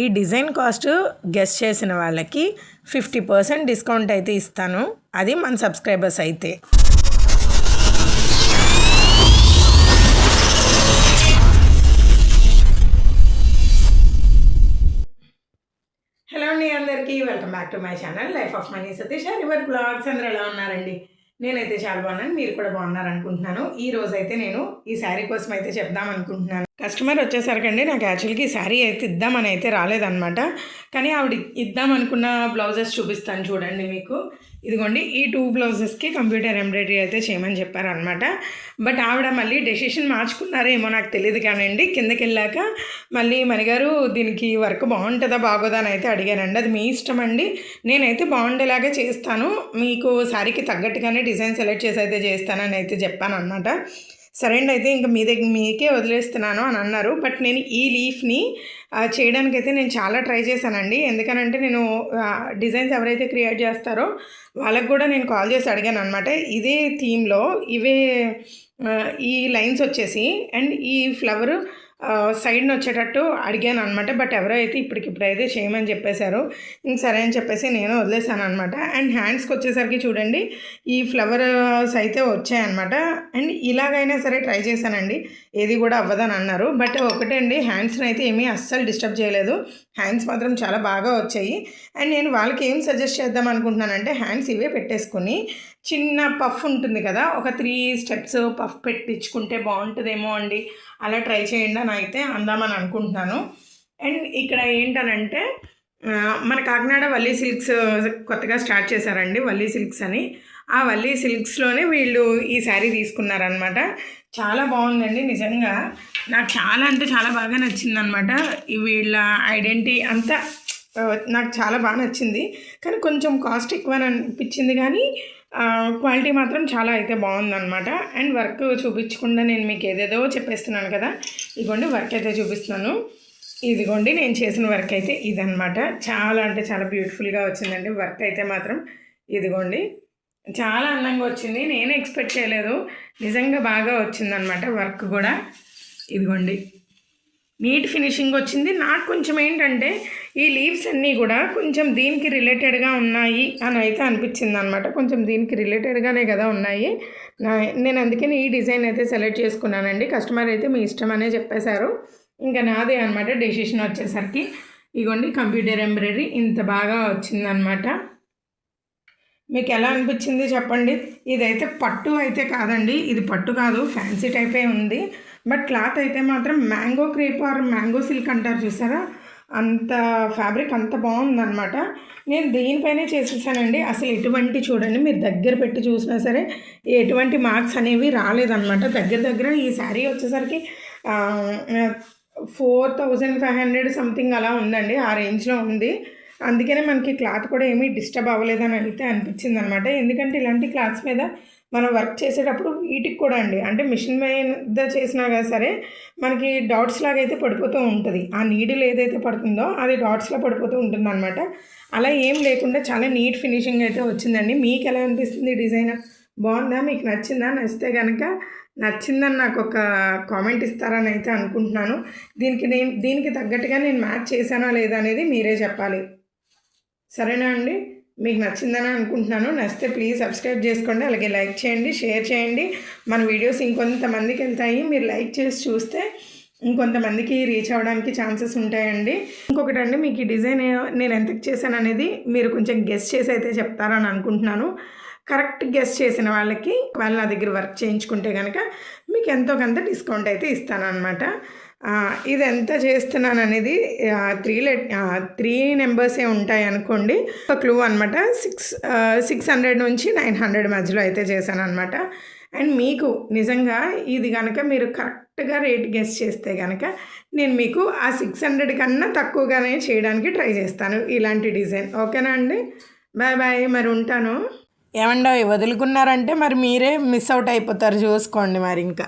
ఈ design cost guest చేసిన వాళ్ళకి ఫిఫ్టీ పర్సెంట్ డిస్కౌంట్ అయితే ఇస్తాను. అది మన సబ్స్క్రైబర్స్ అయితే. హలో అండి అందరికీ. Welcome back to my channel life of money Satish river vlogs అందరూ ఎలా ఉన్నారండి? నేనైతే చాలా బాగున్నాను మీరు కూడా బాగున్నారు అనుకుంటున్నాను. ఈ రోజు అయితే నేను ఈ శారీ కోసం అయితే చెప్దాం అనుకుంటున్నాను. కస్టమర్ వచ్చేసరికండి నాకు యాక్చువల్గా ఈ శారీ అయితే ఇద్దామని అయితే రాలేదన్నమాట. కానీ ఆవిడ ఇద్దాం అనుకున్న బ్లౌజెస్ చూపిస్తాను చూడండి మీకు. ఇదిగోండి ఈ టూ బ్లౌజెస్కి కంప్యూటర్ ఎంబ్రాయిడరీ అయితే చేయమని చెప్పారనమాట బట్ ఆవిడ మళ్ళీ డెసిషన్ మార్చుకున్నారేమో నాకు తెలియదు కానివ్వండి కిందకి వెళ్ళాక మళ్ళీ మణిగారు దీనికి వర్క్ బాగుంటుందా బాగోదా? అని అయితే అడిగానండి అది మీ ఇష్టం అండి. నేనైతే బాగుండేలాగా చేస్తాను. మీకు శారీకి తగ్గట్టుగానే డిజైన్ సెలెక్ట్ చేసి అయితే చేస్తానని అయితే చెప్పాను అనమాట సరే అండి అయితే ఇంకా మీ దగ్గర మీకే వదిలేస్తున్నాను అని అన్నారు. బట్ నేను ఈ లీఫ్ని చేయడానికైతే నేను చాలా ట్రై చేశానండి. ఎందుకనంటే నేను డిజైన్స్ ఎవరైతే క్రియేట్ చేస్తారో వాళ్ళకు కూడా నేను కాల్ చేసి అడిగాను అనమాట ఇదే థీమ్లో ఇవే ఈ లైన్స్ వచ్చేసి అండ్ ఈ ఫ్లవర్ సైడ్ని వచ్చేటట్టు అడిగాను అనమాట బట్ ఎవరైతే ఇప్పటికిప్పుడు అయితే చేయమని చెప్పేశారు ఇంక సరే అని చెప్పేసి నేను వదిలేసాను అనమాట అండ్ హ్యాండ్స్కి వచ్చేసరికి చూడండి ఈ ఫ్లవర్స్ అయితే వచ్చాయన్నమాట. అండ్ ఇలాగైనా సరే ట్రై చేశానండి. ఏది కూడా అవ్వదని అన్నారు. బట్ ఒకటే అండి హ్యాండ్స్ని అయితే ఏమీ అస్సలు డిస్టర్బ్ చేయలేదు. హ్యాండ్స్ మాత్రం చాలా బాగా వచ్చాయి. అండ్ నేను వాళ్ళకి ఏం సజెస్ట్ చేద్దాం అనుకుంటున్నానంటే హ్యాండ్స్ ఇవే పెట్టేసుకుని చిన్న పఫ్ ఉంటుంది కదా ఒక త్రీ స్టెప్స్ పఫ్ పెట్టించుకుంటే బాగుంటుందేమో అండి. అలా ట్రై చేయండి అని అయితే అందామని అనుకుంటున్నాను. అండ్ ఇక్కడ ఏంటనంటే మన కాకినాడ వల్లీ సిల్క్స్ కొత్తగా స్టార్ట్ చేశారండి వల్లీ సిల్క్స్ అని. ఆ వల్లీ సిల్క్స్లోనే వీళ్ళు ఈ శారీ తీసుకున్నారనమాట చాలా బాగుందండి నిజంగా. నాకు చాలా అంటే చాలా బాగా నచ్చిందనమాట వీళ్ళ ఐడెంటిటీ అంతా నాకు చాలా బాగా నచ్చింది. కానీ కొంచెం కాస్ట్ ఎక్కువ అనిపించింది కానీ క్వాలిటీ మాత్రం చాలా అయితే బాగుందనమాట అండ్ వర్క్ చూపించకుండా నేను మీకు ఏదేదో చెప్పేస్తున్నాను కదా. ఇదిగోండి వర్క్ అయితే చూపిస్తున్నాను. ఇదిగోండి నేను చేసిన వర్క్ అయితే ఇదనమాట చాలా అంటే చాలా బ్యూటిఫుల్గా వచ్చిందండి. వర్క్ అయితే మాత్రం ఇదిగోండి. చాలా అందంగా వచ్చింది. నేను ఎక్స్పెక్ట్ చేయలేదు. నిజంగా బాగా వచ్చిందనమాట వర్క్ కూడా. ఇదిగోండి. నీట్ ఫినిషింగ్ వచ్చింది. నాకు కొంచెం ఏంటంటే ఈ లీవ్స్ అన్నీ కూడా కొంచెం దీనికి రిలేటెడ్గా ఉన్నాయి అని అయితే అనిపించింది అనమాట కొంచెం దీనికి రిలేటెడ్గానే కదా ఉన్నాయి. నేను అందుకని ఈ డిజైన్ అయితే సెలెక్ట్ చేసుకున్నానండి. కస్టమర్ అయితే మీ ఇష్టం అనే చెప్పేశారు. ఇంకా నాదే అనమాట డెసిషన్ వచ్చేసరికి. ఇగోండి కంప్యూటర్ ఎంబ్రాయిడరీ ఇంత బాగా వచ్చిందనమాట మీకు ఎలా అనిపించింది చెప్పండి? ఇదైతే పట్టు అయితే కాదండి. ఇది పట్టు కాదు. ఫ్యాన్సీ టైపే ఉంది. బట్ క్లాత్ అయితే మాత్రం mango crepe or mango silk అంటారు చూసారా? అంత ఫ్యాబ్రిక్ అంత బాగుందనమాట నేను దీనిపైనే చేసేసానండి. అసలు ఎటువంటి చూడండి మీరు దగ్గర పెట్టి చూసినా సరే ఎటువంటి మార్క్స్ అనేవి రాలేదన్నమాట. దగ్గర దగ్గర ఈ శారీ వచ్చేసరికి four thousand five hundred something అలా ఉందండి. ఆ రేంజ్లో ఉంది. అందుకనే మనకి క్లాత్ కూడా ఏమీ డిస్టర్బ్ అవ్వలేదని అయితే అనిపించింది అనమాట ఎందుకంటే ఇలాంటి క్లాత్స్ మీద మనం వర్క్ చేసేటప్పుడు వీటికి కూడా అండి అంటే మిషన్ మీద చేసినా కదా సరే మనకి డాట్స్ లాగా అయితే పడిపోతూ ఉంటుంది. ఆ నీడిల్ ఏదైతే పడుతుందో అది డాట్స్లో పడిపోతూ ఉంటుంది అనమాట అలా ఏం లేకుండా చాలా నీట్ ఫినిషింగ్ అయితే వచ్చిందండి. మీకు ఎలా అనిపిస్తుంది డిజైన్? బాగుందా? మీకు నచ్చిందా? నచ్చితే కనుక నచ్చిందని నాకు ఒక కామెంట్ ఇస్తారని అయితే అనుకుంటున్నాను. దీనికి నేను దీనికి తగ్గట్టుగా నేను మ్యాచ్ చేశానా లేదా అనేది మీరే చెప్పాలి. సరేనా అండి? మీకు నచ్చిందని అనుకుంటున్నాను. నచ్చితే ప్లీజ్ సబ్స్క్రైబ్ చేసుకోండి. అలాగే లైక్ చేయండి షేర్ చేయండి. మన వీడియోస్ ఇంకొంతమందికి వెళ్తాయి. మీరు లైక్ చేసి చూస్తే ఇంకొంతమందికి రీచ్ అవ్వడానికి ఛాన్సెస్ ఉంటాయండి. ఇంకొకటి అండి మీకు ఈ డిజైన్ నేను ఎంతకు చేశాను అనేది మీరు కొంచెం గెస్ట్ చేసి అయితే చెప్తారని అనుకుంటున్నాను. కరెక్ట్ గెస్ట్ చేసిన వాళ్ళకి వాళ్ళ నా దగ్గర వర్క్ చేయించుకుంటే కనుక మీకు ఎంతో కొంత డిస్కౌంట్ అయితే ఇస్తాను అనమాట ఇది ఎంత చేస్తున్నాను అనేది త్రీ లెట్ త్రీ నెంబర్సే ఉంటాయి అనుకోండి. ఒక క్లూ అనమాట సిక్స్ సిక్స్ హండ్రెడ్ నుంచి నైన్ హండ్రెడ్ మధ్యలో అయితే చేశాను అనమాట అండ్ మీకు నిజంగా ఇది కనుక మీరు కరెక్ట్గా రేట్ గెస్ట్ చేస్తే కనుక నేను మీకు ఆ సిక్స్ హండ్రెడ్ కన్నా తక్కువగానే చేయడానికి ట్రై చేస్తాను ఇలాంటి డిజైన్. ఓకేనా అండి? Bye bye. మరి ఉంటాను. ఏమండో వదులుకున్నారంటే మరి మీరే మిస్ అవుట్ అయిపోతారు. చూసుకోండి మరి ఇంకా.